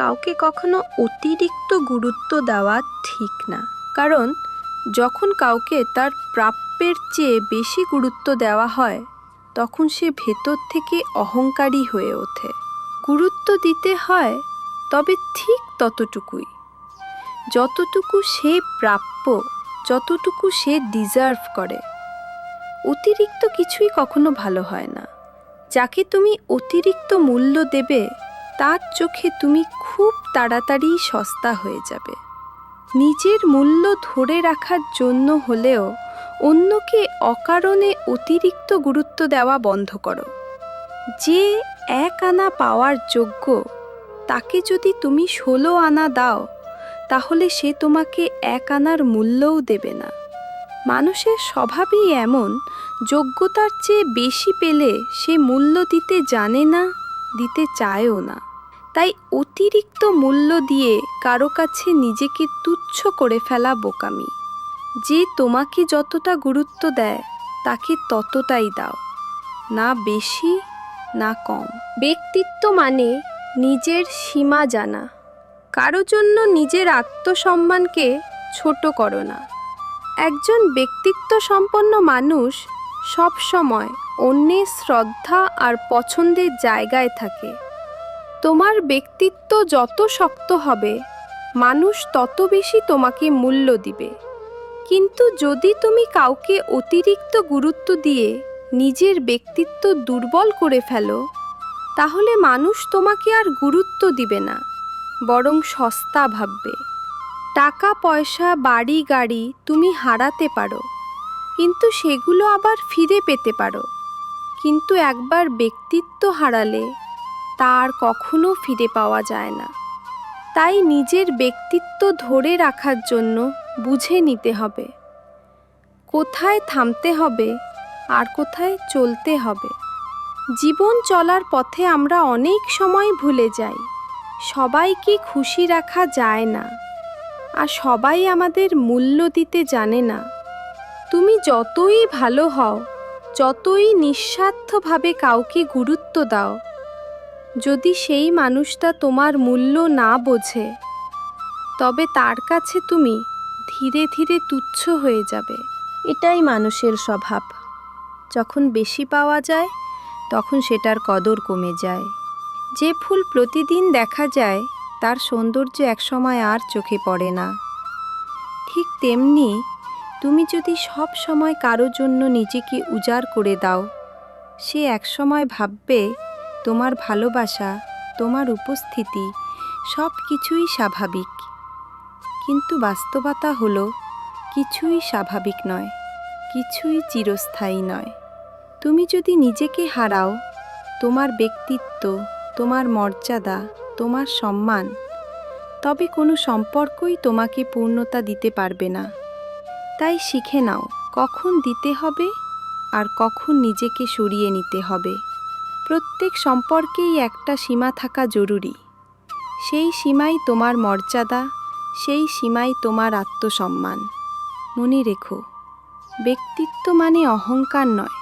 কাউকে কখনো অতিরিক্ত গুরুত্ব দেওয়া ঠিক না। কারণ, যখন কাউকে তার প্রাপ্যের চেয়ে বেশি গুরুত্ব দেওয়া হয়, তখন সে ভেতর থেকে অহংকারী হয়ে ওঠে। গুরুত্ব দিতে হয়, তবে ঠিক ততটুকুই। যতটুকু সে প্রাপ্য, যতটুকু সে ডিজার্ভ করে। অতিরিক্ত কিছুই কখনো ভালো হয় না। যাকে তুমি অতিরিক্ত মূল্য দেবে তার চোখে তুমি খুব তাড়াতাড়ি সস্তা হয়ে যাবে। নিজের মূল্য ধরে রাখার জন্য হলেও অন্যকে অকারণে অতিরিক্ত গুরুত্ব দেওয়া বন্ধ করো। যে এক আনা পাওয়ার যোগ্য, তাকে যদি তুমি ষোলো আনা দাও, তাহলে সে তোমাকে এক আনার মূল্যও দেবে না। মানুষের স্বভাবই এমন, যোগ্যতার চেয়ে বেশি পেলে সে মূল্য দিতে জানে না, দিতে চায়ও না। তাই অতিরিক্ত মূল্য দিয়ে কারও কাছে নিজেকে তুচ্ছ করে ফেলা বোকামি। যে তোমাকে যতটা গুরুত্ব দেয়, তাকে ততটাই দাও। না বেশি, না কম। ব্যক্তিত্ব মানে নিজের সীমা জানা। কারও জন্য নিজের আত্মসম্মানকে ছোট করো না। একজন ব্যক্তিত্ব সম্পন্ন মানুষ সব সময় অন্যের শ্রদ্ধা আর পছন্দের জায়গায় থাকে। তোমার ব্যক্তিত্ব যত শক্ত হবে, মানুষ তত বেশি তোমাকে মূল্য দিবে। কিন্তু যদি তুমি কাউকে অতিরিক্ত গুরুত্ব দিয়ে নিজের ব্যক্তিত্ব দুর্বল করে ফেলো, তাহলে মানুষ তোমাকে আর গুরুত্ব দিবে না, বরং সস্তা ভাববে। টাকা, পয়সা, বাড়ি, গাড়ি তুমি হারাতে পারো, কিন্তু সেগুলো আবার ফিরে পেতে পারো। কিন্তু একবার ব্যক্তিত্ব হারালে তার কখনো ফিরে পাওয়া যায় না। তাই নিজের ব্যক্তিত্ব ধরে রাখার জন্য বুঝে নিতে হবে। কোথায় থামতে হবে, আর কোথায় চলতে হবে। জীবন চলার পথে আমরা অনেক সময় ভুলে যাই। সবাইকে খুশি রাখা যায় না। আর সবাই আমাদের মূল্য দিতে জানে না। তুমি যতই ভালো হও, যতই নিঃস্বার্থভাবে কাউকে গুরুত্ব দাও যদি সেই মানুষটা তোমার মূল্য না বোঝে, তবে তার কাছে তুমি ধীরে ধীরে তুচ্ছ হয়ে যাবে। এটাই মানুষের স্বভাব। যখন বেশি পাওয়া যায়, তখন সেটার কদর কমে যায়। যে ফুল প্রতিদিন দেখা যায়, তার সৌন্দর্য একসময় আর চোখে পড়ে না। ঠিক তেমনি, তুমি যদি সব সময় কারও জন্য নিজেকে উজাড় করে দাও, সে একসময় ভাববে তোমার ভালোবাসা, তোমার উপস্থিতি, সব কিছুই স্বাভাবিক। কিন্তু বাস্তবতা হলো, কিছুই স্বাভাবিক নয়, কিছুই চিরস্থায়ী নয়। তুমি যদি নিজেকে হারাও, তোমার ব্যক্তিত্ব, তোমার মর্যাদা, তোমার সম্মান, তবে কোনো সম্পর্কই তোমাকে পূর্ণতা দিতে পারবে না। তাই শিখে নাও, কখন দিতে হবে আর কখন নিজেকে সরিয়ে নিতে হবে। প্রত্যেক সম্পর্কেই একটা সীমা থাকা জরুরি। সেই সীমাই তোমার মর্যাদা, সেই সীমাই তোমার আত্মসম্মান। মনে রেখো, ব্যক্তিত্ব মানে অহংকার নয়।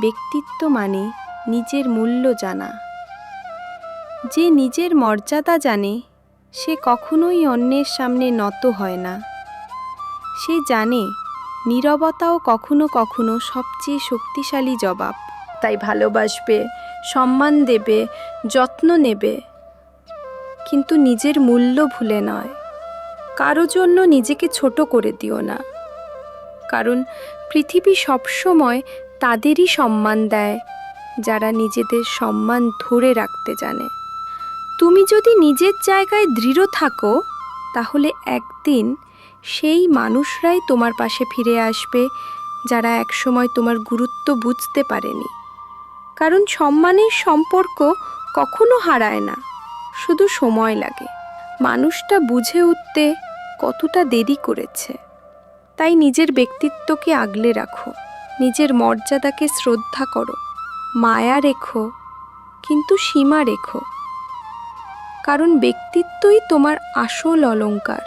ব্যক্তিত্ব মানে নিজের মূল্য জানা। যে নিজের মর্যাদা জানে, সে কখনোই অন্যের সামনে নত হয় না। সে জানে, নীরবতাও কখনো কখনো সবচেয়ে শক্তিশালী জবাব। তাই ভালোবাসবে, সম্মান দেবে, যত্ন নেবে। কিন্তু নিজের মূল্য ভুলে নয়। কারও জন্য নিজেকে ছোট করে দিও না। কারণ পৃথিবী সবসময় তাদেরই সম্মান দেয়, যারা নিজেদের সম্মান ধরে রাখতে জানে। তুমি যদি নিজের জায়গায় দৃঢ় থাকো, তাহলে একদিন সেই মানুষরাই তোমার পাশে ফিরে আসবে, যারা একসময় তোমার গুরুত্ব বুঝতে পারেনি। কারণ সম্মানের সম্পর্ক কখনো হারায় না, শুধু সময় লাগে। মানুষটা বুঝে উঠতে কতটা দেরি করেছে। তাই নিজের ব্যক্তিত্বকে আগলে রাখো, নিজের মর্যাদাকে শ্রদ্ধা করো, মায়া রেখো, কিন্তু সীমা রেখো। কারণ ব্যক্তিত্বই তোমার আসল অলংকার